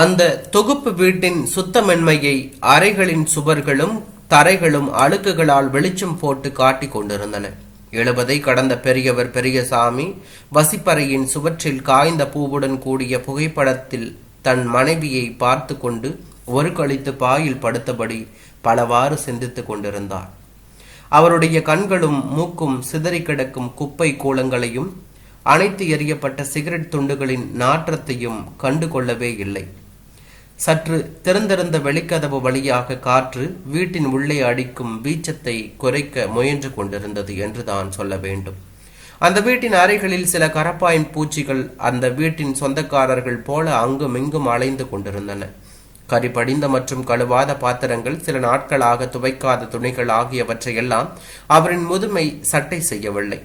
அந்த தொகுப்பு வீட்டின் சுத்தமென்மையை அறைகளின் சுவர்களும் தரைகளும் அழுக்குகளால் வெளிச்சம் போட்டு காட்டிக் கொண்டிருந்தன. எழுபதை கடந்த பெரியவர் பெரியசாமி வசிப்பறையின் சுவற்றில் காய்ந்த பூவுடன் கூடிய புகைப்படத்தில் தன் மனைவியை பார்த்து கொண்டு ஒரு கழித்து பாயில் படுத்தபடி பலவாறு சிந்தித்துக் கொண்டிருந்தார். அவருடைய கண்களும் மூக்கும் சிதறி கிடக்கும் குப்பை கூலங்களையும் அனைத்து எறியப்பட்ட சிகரெட் துண்டுகளின் நாற்றத்தையும் கண்டு கொள்ளவே இல்லை. சற்று திறந்திருந்த வெளிக்கதவு வழியாக காற்று வீட்டின் உள்ளே அடிக்கும் வீச்சத்தை குறைக்க முயன்று கொண்டிருந்தது என்று தான் சொல்ல வேண்டும். அந்த வீட்டின் அறைகளில் சில கரப்பாயின் பூச்சிகள் அந்த வீட்டின் சொந்தக்காரர்கள் போல அங்கும் இங்கும் அலைந்து கொண்டிருந்தன. கரி படிந்த மற்றும் கழுவாத பாத்திரங்கள் சில நாட்களாக துவைக்காத துணிகள் ஆகியவற்றையெல்லாம் அவரின் முதுமை சட்டை செய்யவில்லை.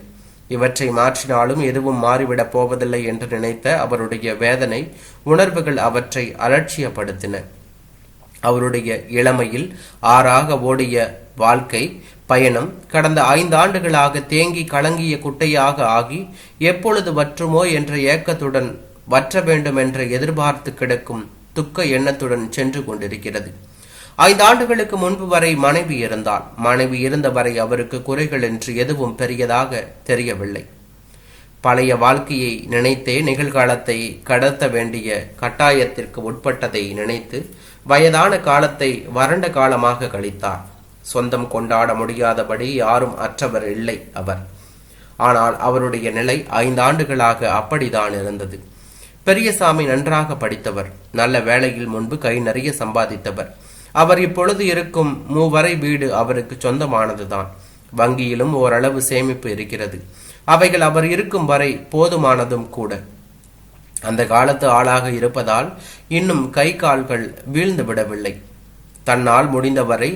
இவற்றை மாற்றினாலும் எதுவும் மாறிவிடப் போவதில்லை என்று நினைத்த அவருடைய வேதனை உணர்வுகள் அவற்றை அலட்சியப்படுத்தின. அவருடைய இளமையில் ஆறாக ஓடிய வாழ்க்கை பயணம் கடந்த ஐந்தாண்டுகளாக தேங்கி கலங்கிய குட்டையாக ஆகி எப்பொழுது வற்றுமோ என்ற ஏக்கத்துடன் வற்ற வேண்டும் என்று எதிர்பார்த்து கிடக்கும் துக்க எண்ணத்துடன் சென்று கொண்டிருக்கிறது. ஐந்தாண்டுகளுக்கு முன்பு வரை மனைவி இருந்தால் மனைவி இருந்த வரை அவருக்கு குறைகள் என்று எதுவும் பெரியதாக தெரியவில்லை. பழைய வாழ்க்கையை நினைத்தே நிகழ்காலத்தை கடத்த வேண்டிய கட்டாயத்திற்கு உட்பட்டதை நினைத்து வயதான காலத்தை வறண்ட காலமாக கழித்தார். சொந்தம் கொண்டாட முடியாதபடி யாரும் அற்றவர் இல்லை அவர். ஆனால் அவருடைய நிலை ஐந்து ஆண்டுகளாக அப்படித்தான் இருந்தது. பெரியசாமி நன்றாக படித்தவர். நல்ல வேலையில் முன்பு கை நிறைய சம்பாதித்தவர். அவர் இப்பொழுது இருக்கும் மூவரை வீடு அவருக்கு சொந்தமானதுதான். வங்கியிலும் ஓரளவு சேமிப்பு இருக்கிறது. அவைகள் அவர் இருக்கும் வரை போதுமானதும் கூட. அந்த காலத்து ஆளாக இருப்பதால் இன்னும் கை கால்கள் வீழ்ந்து விடவில்லை. தன்னால் முடிந்தவரை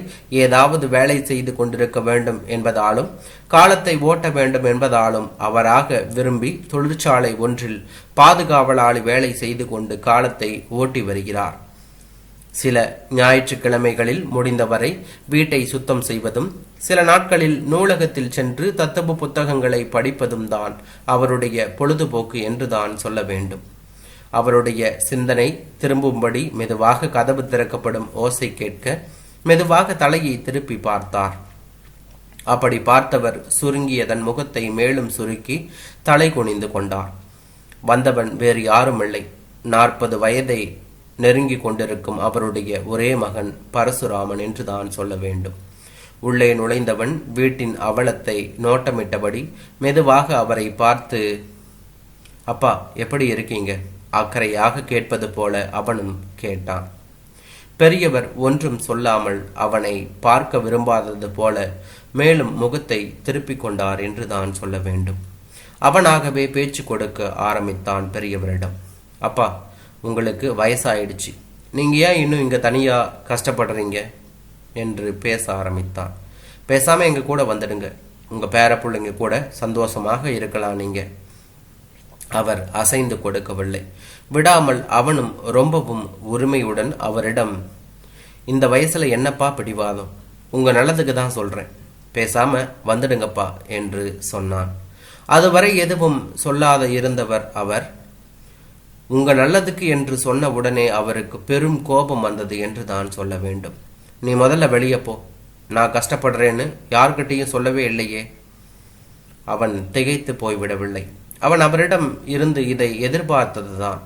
ஏதாவது வேலை செய்து கொண்டிருக்க வேண்டும் என்பதாலும் காலத்தை ஓட்ட வேண்டும் என்பதாலும் அவராக விரும்பி தொழிற்சாலை ஒன்றில் பாதுகாவலாளி வேலை செய்து கொண்டு காலத்தை ஓட்டி வருகிறார். சில ஞாயிற்றுக்கிழமைகளில் முடிந்தவரை வீட்டை சுத்தம் செய்வதும் சில நாட்களில் நூலகத்தில் சென்று தத்துவ புத்தகங்களை படிப்பதும் தான் அவருடைய பொழுதுபோக்கு என்றுதான் சொல்ல வேண்டும். அவருடைய சிந்தனை திரும்பும்படி மெதுவாக கதவு திறக்கப்படும் ஓசை கேட்க மெதுவாக தலையை திருப்பி பார்த்தார். அப்படி பார்த்தவர் சுருங்கிய தன் முகத்தை மேலும் சுருக்கி தலை குனிந்து கொண்டார். வந்தவன் வேறு யாரும் இல்லை நாற்பது வயதை நெருங்கி கொண்டிருக்கும் அவருடைய ஒரே மகன் பரசுராமன் என்று தான் சொல்ல வேண்டும். உள்ளே நுழைந்தவன் வீட்டின் அவலத்தை நோட்டமிட்டபடி மெதுவாக அவரை பார்த்து அப்பா எப்படி இருக்கீங்க? அக்கறையாக கேட்பது போல அவனும் கேட்டான். பெரியவர் ஒன்றும் சொல்லாமல் அவனை பார்க்க விரும்பாதது போல மேலும் முகத்தை திருப்பிக் கொண்டார் என்று தான் சொல்ல வேண்டும். அவனாகவே பேச்சு கொடுக்க ஆரம்பித்தான் பெரியவரிடம். அப்பா உங்களுக்கு வயசாயிடுச்சு. நீங்கள் ஏன் இன்னும் இங்கே தனியாக கஷ்டப்படுறீங்க? என்று பேச ஆரம்பித்தான். பேசாமல் எங்கள் கூட வந்துடுங்க. உங்கள் பேர பிள்ளைங்க கூட சந்தோஷமாக இருக்கலாம் நீங்கள் அவர் அசைந்து கொடுக்கவில்லை. விடாமல் அவனும் ரொம்பவும் உரிமையுடன் அவரிடம் இந்த வயசில் என்னப்பா பிடிவாதம்? உங்கள் நல்லதுக்கு தான் சொல்கிறேன் பேசாமல் வந்துடுங்கப்பா என்று சொன்னான். அதுவரை எதுவும் சொல்லாத இருந்தவர் அவர் உங்கள் நல்லதுக்கு என்று சொன்ன உடனே அவருக்கு பெரும் கோபம் வந்தது என்று தான் சொல்ல வேண்டும். நீ முதல்ல வெளியே போ. நான் கஷ்டப்படுறேன்னு யார்கிட்டையும் சொல்லவே இல்லையே. அவன் திகைத்து போய்விடவில்லை. அவன் அவரிடம் இருந்து இதை எதிர்பார்த்ததுதான்.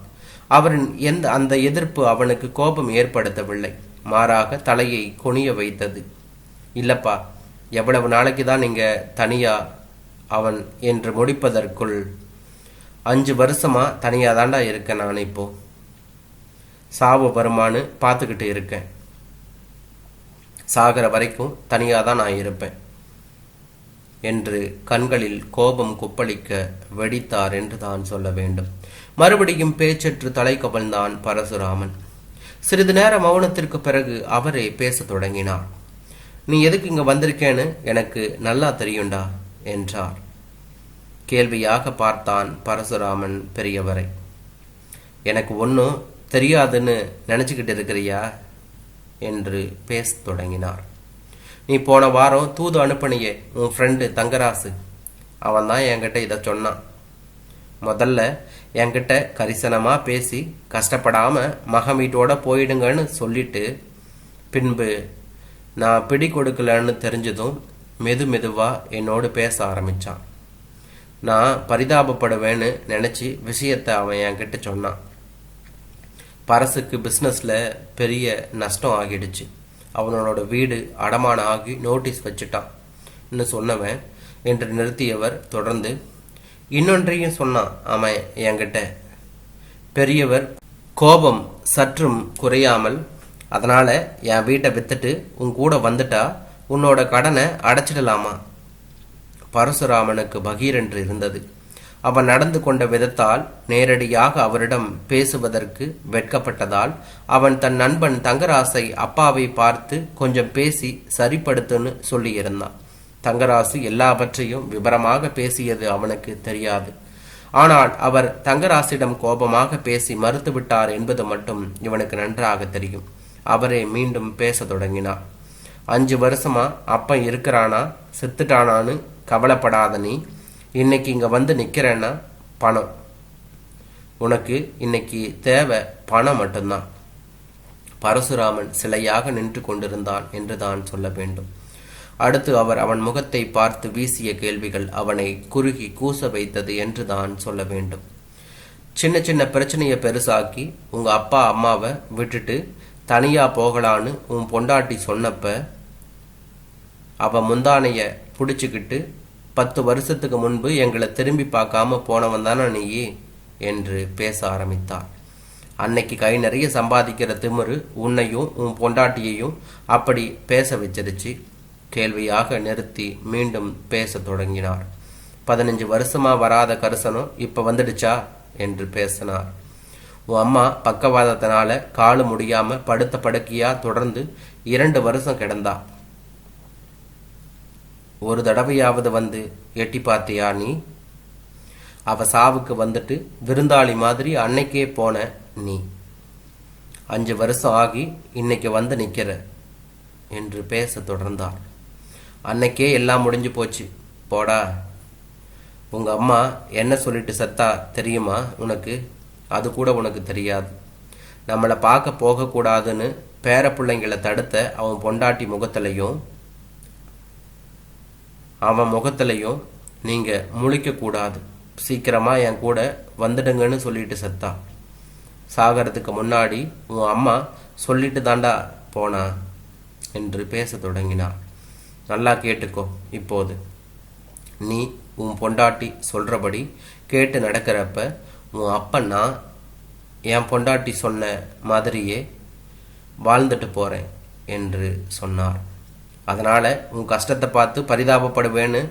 அவரின் எந்த அந்த எதிர்ப்பு அவனுக்கு கோபம் ஏற்படுத்தவில்லை. மாறாக தலையை குனிய வைத்தது. இல்லப்பா எவ்வளவு நாளைக்கு தான் நீங்க தனியா அவன் என்று முடிப்பதற்குள் அஞ்சு வருஷமாக தனியாக தாண்டா இருக்கேன் நான் இப்போ. சாவு வருமானு பார்த்துக்கிட்டு இருக்கேன். சாகிற வரைக்கும் தனியாக தான் நான் இருப்பேன். என்று கண்களில் கோபம் குப்பளிக்க வெடித்தார் என்று தான் சொல்ல வேண்டும். மறுபடியும் பேச்சற்று தலை கவழ்ந்தான் பரசுராமன். சிறிது நேர மௌனத்திற்கு பிறகு அவரே பேசத் தொடங்கினார். நீ எதுக்கு இங்கே வந்திருக்கேன்னு எனக்கு நல்லா தெரியும்டா என்றார். கேள்வியாக பார்த்தான் பரசுராமன் பெரியவரை. எனக்கு ஒன்றும் தெரியாதுன்னு நினச்சிக்கிட்டு இருக்கிறியா? என்று பேச தொடங்கினார். நீ போன வாரம் தூது அனுப்பினியே உன் ஃப்ரெண்டு தங்கராசு. அவன் தான் என்கிட்ட இதை சொன்னான். முதல்ல என்கிட்ட கரிசனமாக பேசி கஷ்டப்படாமல் மகன் வீட்டோட போயிடுங்கன்னு சொல்லிட்டு பின்பு நான் பிடி கொடுக்கலன்னு தெரிஞ்சதும் மெது மெதுவாக என்னோடு பேச ஆரம்பிச்சான். நான் பரிதாபப்படுவேன்னு நினச்சி விஷயத்தை அவன் என்கிட்ட சொன்னான். பரசுக்கு பிஸ்னஸில் பெரிய நஷ்டம் ஆகிடுச்சு. அவனோட வீடு அடமானம் ஆகி நோட்டீஸ் வச்சுட்டான். சொன்னவன் என்று நிறுத்தியவர் தொடர்ந்து இன்னொன்றையும் சொன்னான் அவன் என்கிட்ட. பெரியவர் கோபம் சற்றும் குறையாமல் அதனால் என் வீட்டை வித்துட்டு உன் கூட வந்துட்டா உன்னோட கடனை அடைச்சிடலாமா? பரசுராமனுக்கு பகீரென்று இருந்தது. அவன் நடந்து கொண்ட விதத்தால் நேரடியாக அவரிடம் பேசுவதற்கு வெட்கப்பட்டதால் அவன் தன் நண்பன் தங்கராசை அப்பாவை பார்த்து கொஞ்சம் பேசி சரிப்படுத்துன்னு சொல்லியிருந்தான். தங்கராசு எல்லாவற்றையும் விவரமாக பேசியது அவனுக்கு தெரியாது. ஆனால் அவர் தங்கராசிடம் கோபமாக பேசி மறுத்துவிட்டார் என்பது மட்டும் இவனுக்கு நன்றாக தெரியும். அவரே மீண்டும் பேசத் தொடங்கினார். அஞ்சு வருஷமா அப்பன் இருக்கிறானா? செத்துட்டானான்னு கவலைப்படாத நீ. இன்னைக்கு இங்கே வந்து நிற்கிறேன்னா பணம். உனக்கு இன்னைக்கு தேவை பணம் மட்டும்தான். பரசுராமன் சிலையாக நின்று கொண்டிருந்தான் என்று தான் சொல்ல வேண்டும். அடுத்து அவர் அவன் முகத்தை பார்த்து வீசிய கேள்விகள் அவனை குறுகி கூச வைத்தது என்று தான் சொல்ல வேண்டும். சின்ன சின்ன பிரச்சனையை பெருசாக்கி உங்க அப்பா அம்மாவை விட்டுட்டு தனியா போகலான்னு உன் பொண்டாட்டி சொன்னப்ப அவ முந்தானைய பிடிச்சிக்கிட்டு பத்து வருஷத்துக்கு முன்பு எங்களை திரும்பி பார்க்காம போனவன் தானே நீ என்று பேச ஆரம்பித்தார் அன்னைக்கு கை நிறைய சம்பாதிக்கிற திமிரு உன்னையும் உன் பொண்டாட்டியையும் அப்படி பேச வச்சிருச்சு. கேள்வியாக நிறுத்தி மீண்டும் பேசத் தொடங்கினார். பதினஞ்சு வருஷமா வராத கரிசனம் இப்ப வந்துடுச்சா? என்று பேசினார். உன் அம்மா பக்கவாதத்தினால காலு முடியாம படுத்த படுக்கையா தொடர்ந்து இரண்டு வருஷம் கிடந்தா. ஒரு தடவையாவது வந்து எட்டி பார்த்தியா நீ? அவ சாவுக்கு வந்துட்டு விருந்தாளி மாதிரி அன்னைக்கே போன நீ. அஞ்சு வருஷம் ஆகி இன்னைக்கு வந்து நிற்கிற என்று பேச தொடர்ந்தார். அன்னைக்கே எல்லாம் முடிஞ்சு போச்சு. போடா. உங்க அம்மா என்ன சொல்லிட்டு செத்தா தெரியுமா உனக்கு? அது கூட உனக்கு தெரியாது. நம்மளை பார்க்க போகக்கூடாதுன்னு பேர பிள்ளைங்களை தடுத்த அவன் பொண்டாட்டி முகத்திலையும் அவன் முகத்திலையும் நீங்கள் முழிக்கக்கூடாது சீக்கிரமாக என் கூட வந்துடுங்கன்னு சொல்லிட்டு செத்தா. சாகிறதுக்கு முன்னாடி உன் அம்மா சொல்லிட்டு தாண்டா போனா என்று பேச தொடங்கினார் நல்லா கேட்டுக்கோ இப்போது. நீ உன் பொண்டாட்டி சொல்கிறபடி கேட்டு நடக்கிறப்ப உன் அப்பன்னா என் பொண்டாட்டி சொன்ன மாதிரியே வாழ்ந்துட்டு போகிறேன் என்று சொன்னார். அதனால் உன் கஷ்டத்தை பார்த்து பரிதாபப்படுவேன்னு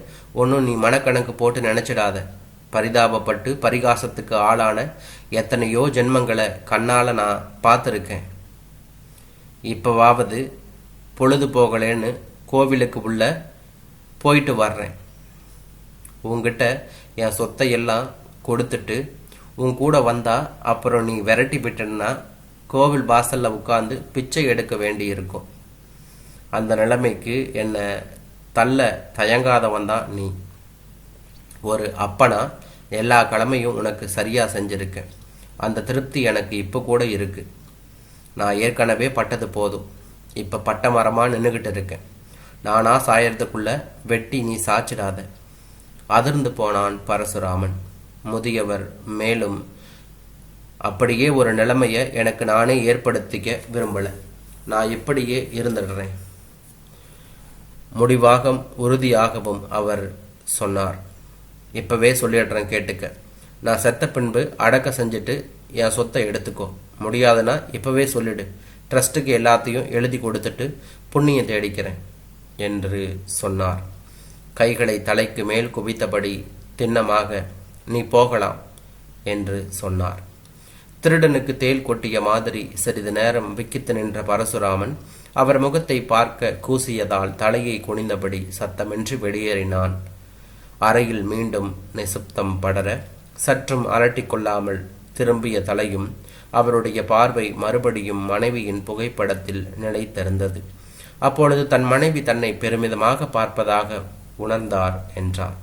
ஒன்றும் நீ மனக்கணக்கு போட்டு நினச்சிடாத. பரிதாபப்பட்டு பரிகாசத்துக்கு ஆளான எத்தனையோ ஜென்மங்களை கண்ணால் நான் பார்த்துருக்கேன். இப்போவாவது பொழுது போகலேன்னு கோவிலுக்கு உள்ள போயிட்டு வர்றேன். உங்ககிட்ட என் சொத்தை எல்லாம் கொடுத்துட்டு உன் கூட வந்தா அப்புறம் நீ விரட்டி விட்டேன்னா கோவில் வாசலில் உட்காந்து பிச்சை எடுக்க வேண்டியிருக்கும். அந்த நிலைமைக்கு என்னை தள்ள தயங்காதவன் தான் நீ. ஒரு அப்பனா எல்லா கடமையும் உனக்கு சரியாக செஞ்சுருக்கேன். அந்த திருப்தி எனக்கு இப்போ கூட இருக்குது நான் ஏற்கனவே பட்டது போதும். இப்போ பட்ட மரமாக நின்றுக்கிட்டு இருக்கேன். நானா சாயறதுக்குள்ள வெட்டி நீ சாச்சிடாத. அதிர்ந்து போனான் பரசுராமன். முதியவர் மேலும் அப்படியே ஒரு நிலைமையை எனக்கு நானே ஏற்படுத்திக்க விரும்பலை. நான் இப்படியே இருந்துடுறேன். முடிவாக உறுதியாகவும் அவர் சொன்னார். இப்பவே சொல்லிடுறேன் கேட்டுக்க. நான் செத்த பின்பு அடக்க செஞ்சுட்டு என் சொத்தை எடுத்துக்கோ. முடியாதுன்னா இப்பவே சொல்லிடு. ட்ரஸ்ட்டுக்கு எல்லாத்தையும் எழுதி கொடுத்துட்டு புண்ணியம் தேடிக்கிறேன் என்று சொன்னார். கைகளை தலைக்கு மேல் குவித்தபடி திண்ணமாக நீ போகலாம் என்று சொன்னார். திருடனுக்கு தேல் கொட்டிய மாதிரி சிறிது நேரம் விக்கித்து நின்ற பரசுராமன் அவர் முகத்தை பார்க்க கூசியதால் தலையை குனிந்தபடி சத்தமின்றி வெளியேறினான். அறையில் மீண்டும் நிசப்தம் படர சற்றும் அலட்டிக்கொள்ளாமல் திரும்பிய தலையும் அவருடைய பார்வை மறுபடியும் மனைவியின் புகைப்படத்தில் நிலைத்திருந்தது. அப்பொழுது தன் மனைவி தன்னை பெருமிதமாக பார்ப்பதாக உணர்ந்தார் என்றார்